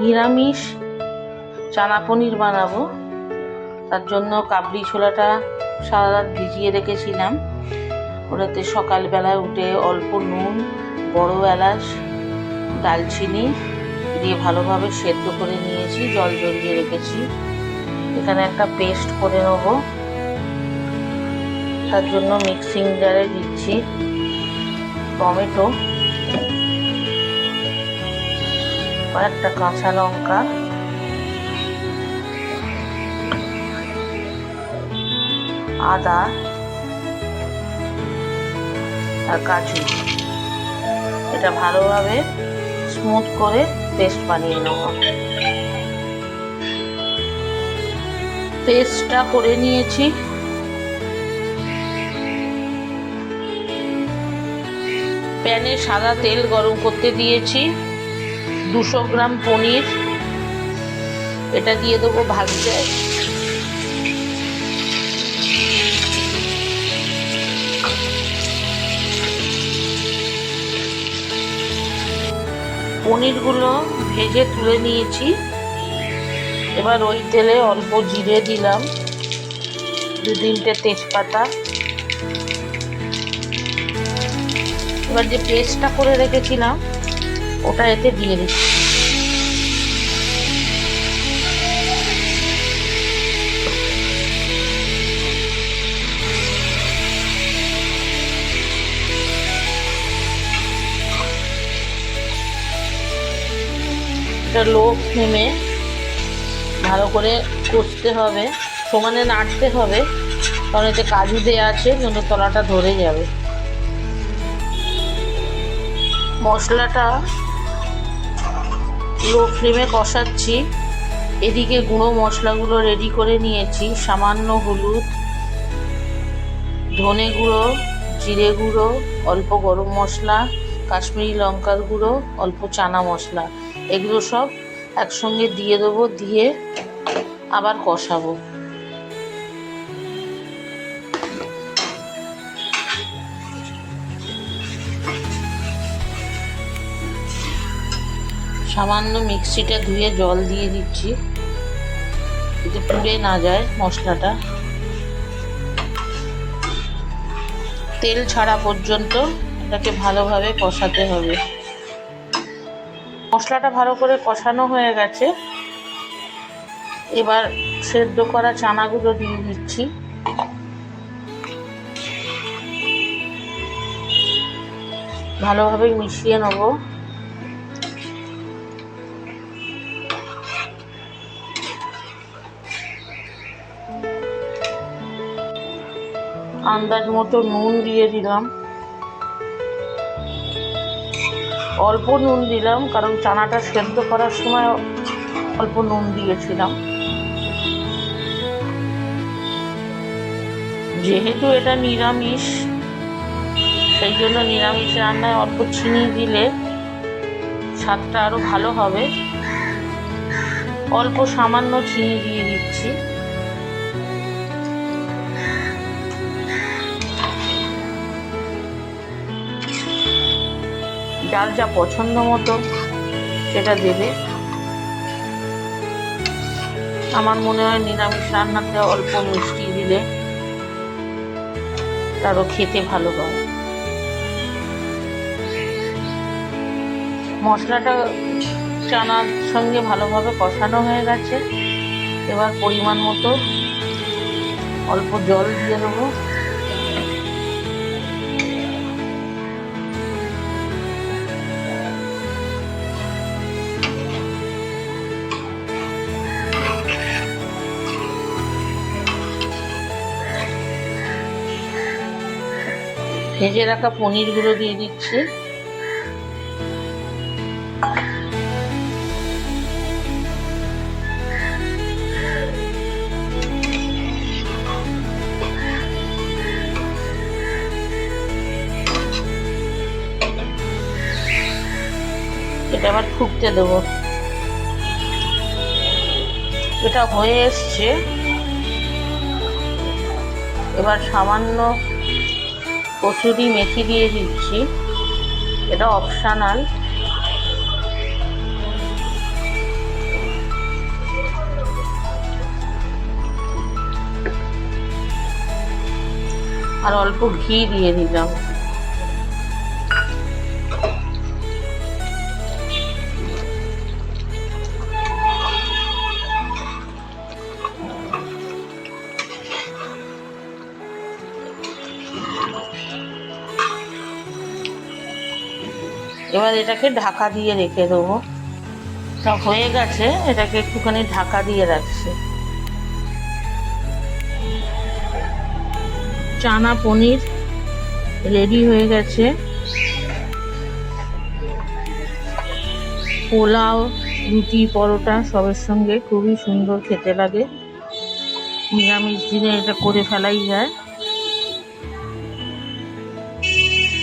নিরামিষ চানা পনির বানাবো। তার জন্য কাবলি ছোলাটা সারা রাত ভিজিয়ে রেখেছিলাম। ওটাতে সকালবেলায় উঠে অল্প নুন, বড় এলাচ, দালচিনি দিয়ে ভালোভাবে সেদ্ধ করে নিয়েছি, জল জড়িয়ে রেখেছি। এখানে একটা পেস্ট করে নেব। তার জন্য মিক্সিং জারে দিচ্ছি টমেটো। কয়েকটা কাঁচা লঙ্কা। আদা আর কাজু। এটা ভালোভাবে স্মুথ করে পেস্ট বানিয়ে নেব। পেস্টটা করে নিয়েছি। প্যানে সাদা তেল গরম করতে দিয়েছি। দুশো গ্রাম পনির। এটা দিয়ে দেবো ভাজতে। পনিরগুলো ভেজে তুলে নিয়েছি। এবার ওই তেলে অল্প জিরে দিলাম। দু তিনটে তেজপাতা। এবার যে পেস্টটা করে রেখেছিলাম ওটা এতে দিয়ে দিচ্ছি লো ফ্লেমে ভালো করে কষতে হবে, সমানে নাড়তে হবে, কারণ এতে কাজু দেওয়া আছে, কিন্তু তলাটা ধরে যাবে। মশলাটা লো ফ্লেমে কষাচ্ছি। এদিকে গুঁড়ো মশলাগুলো রেডি করে নিয়েছি। সামান্য হলুদ, ধনে গুঁড়ো, জিরে গুঁড়ো, অল্প গরম মশলা, কাশ্মীরি লঙ্কার গুঁড়ো, অল্প চানা মশলা। এগুলো সব একসঙ্গে দিয়ে দেবো, দিয়ে আবার কষাবো। সামান্য মিক্সিটা ধুয়ে জল দিয়ে দিচ্ছি। যাতে পুড়ে না যায় মশলাটা। তেল ছাড়া পর্যন্ত এটাকে ভালোভাবে কষাতে হবে। মশলাটা ভালো করে কষানো হয়ে গেছে। এবার সেদ্ধ করা চানাগুলো দিয়ে দিচ্ছি। ভালোভাবে মিশিয়ে নেব। আন্দাজ মতো নুন দিয়ে দিলাম। অল্প নুন দিলাম, কারণ চানাটা সেদ্ধ করার সময় অল্প নুন দিয়েছিলাম। যেহেতু এটা নিরামিষ, সেই জন্য নিরামিষ রান্নায় অল্প চিনি দিলে স্বাদটা আরও ভালো হবে। অল্প সামান্য চিনি দিয়ে দিচ্ছি। যার যা পছন্দ মতো সেটা দেবে। আমার মনে হয় নিরামিষ রান্নাতে অল্প মিষ্টি দিলে তারও খেতে ভালো হয় মশলাটা চানার সঙ্গে ভালোভাবে কষানো হয়ে গেছে। এবার পরিমাণ মতো অল্প জল দিয়ে দেবো। ভেজে রাখা পনিরগুলো দিয়ে দিচ্ছি। এটা আবার ফুটতে দেবো। এটা হয়ে এসছে। এবার সামান্য কসুরি মেথি দিয়ে দিচ্ছি। এটা অপশানাল আর অল্প ঘি দিয়ে দিলাম। এবার এটাকে ঢাকা দিয়ে রেখে দেবো। তা হয়ে গেছে, এটাকে একটুখানি ঢাকা দিয়ে রাখছি। চানা পনির রেডি হয়ে গেছে। পোলাও, রুটি, পরোটা সবের সঙ্গে খুবই সুন্দর খেতে লাগে। নিরামিষ দিনে এটা করে ফেলাই যায়।